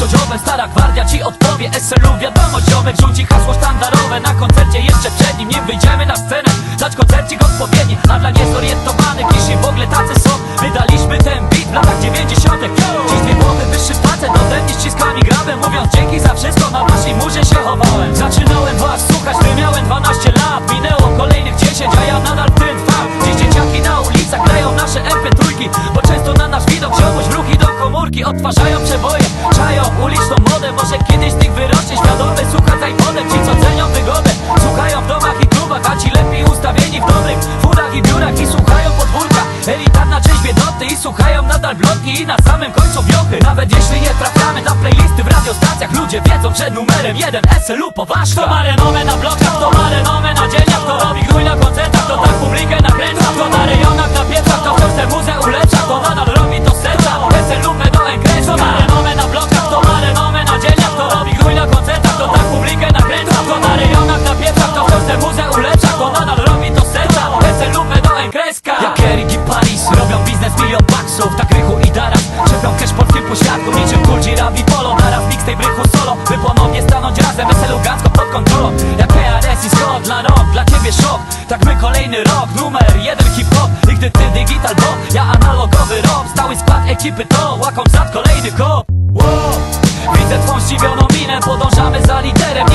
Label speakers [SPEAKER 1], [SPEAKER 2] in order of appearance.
[SPEAKER 1] to dziobem stara gwardia ci odpowie. SLU wiadomo ziomek rzuci hasło sztandarowe. Na koncercie jeszcze przed nim nie wyjdziemy na scenę. Dać koncercik odpowiedni, a dla niezorientowanych Jeśli w ogóle tacy są. Wydaliśmy ten beat w latach 90 Dziś dwie głowy wyższy facet ode mnie ściskami grabem Mówiąc dzięki za wszystko. Na waszej murze się chowałem. Zaczynałem was słuchać, uliczną modę Może kiedyś nich wyrośnie świadomy słucha z iPhone'em Ci co cenią wygodę, słuchają w domach i klubach A ci lepiej ustawieni w dobrych furach i biurach. I słuchają podwórka, elitarna część biednoty I słuchają nadal bloki i na samym końcu wiochy. Nawet jeśli nie trafiamy na playlisty w radiostacjach Ludzie wiedzą, że numerem jeden SLU poważka To ma renomę na blokach, to ma renomę na dzieniach baksów Tak rychu i daras, czepią cash polskim pośladku Niczym Kulci, Ravi, Polo, naraz mixtape rychu solo By ponownie stanąć razem, SLU Gacko pod kontrolą. Jak KRS i Scott, dla rok, dla ciebie szok. Tak my kolejny rok, numer jeden hip-hop. I gdy ty digital bo ja analogowy rok. Stały skład ekipy to łakom zad kolejny kop. Widzę twą zdziwioną minę, podążamy za liderem